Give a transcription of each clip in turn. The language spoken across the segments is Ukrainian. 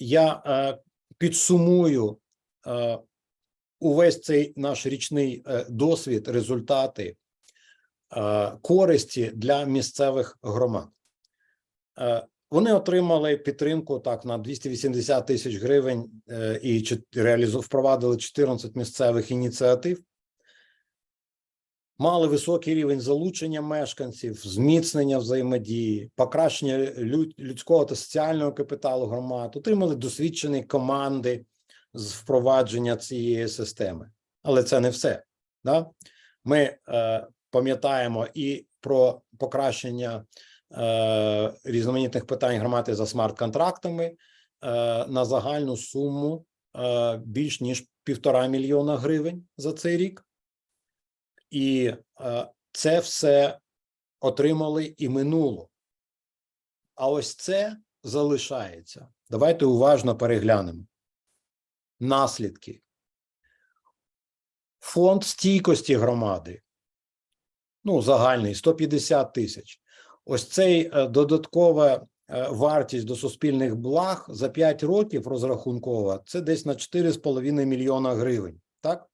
я е, підсумую е, увесь цей наш річний е, досвід, результати користі для місцевих громад. Вони отримали підтримку так на 280 тисяч гривень е, і впровадили 14 місцевих ініціатив. Мали високий рівень залучення мешканців, зміцнення взаємодії, покращення людського та соціального капіталу громад, отримали досвідчені команди з впровадження цієї системи. Але це не все. Да? Ми е, пам'ятаємо і про покращення е, різноманітних питань громади за смарт-контрактами е, на загальну суму е, більш ніж півтора мільйона гривень за цей рік. І е, це все отримали і минуло. А ось це залишається. Давайте уважно переглянемо. Наслідки. Фонд стійкості громади. Ну, загальний 150 тисяч. Ось цей е, додаткова е, вартість до суспільних благ за 5 років розрахункова це десь на 4,5 мільйона гривень, так?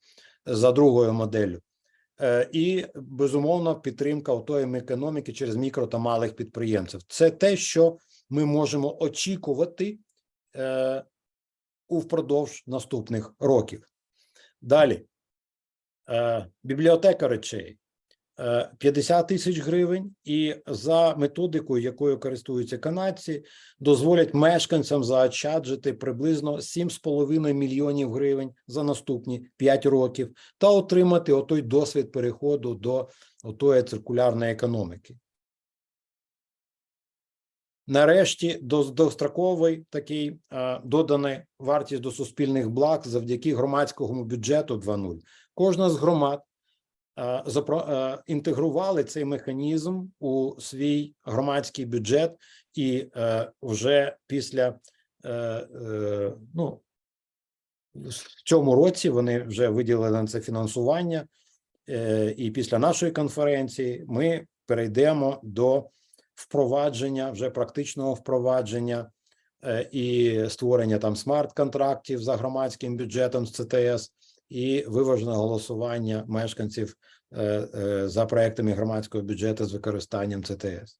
За другою моделлю. Е, І безумовно підтримка отої економіки через мікро та малих підприємців. Це те, що ми можемо очікувати е, упродовж наступних років. Далі е, бібліотека речей. Е, 50 тисяч гривень, і за методикою, якою користуються канадці, дозволять мешканцям заощаджити приблизно 7,5 мільйонів гривень за наступні 5 років та отримати отой досвід переходу до отої циркулярної економіки. Нарешті до довгостроковий такий е, доданий вартість до суспільних благ завдяки громадському бюджету 2.0. Кожна з громад е, е, інтегрували цей механізм у свій громадський бюджет, і е, вже після е, е, ну, в цьому році вони вже виділили на це фінансування. Е, І після нашої конференції ми перейдемо до впровадження, вже практичного впровадження е, і створення там смарт-контрактів за громадським бюджетом з ЦТС, і виважене голосування мешканців е, е, за проектами громадського бюджету з використанням ЦТС.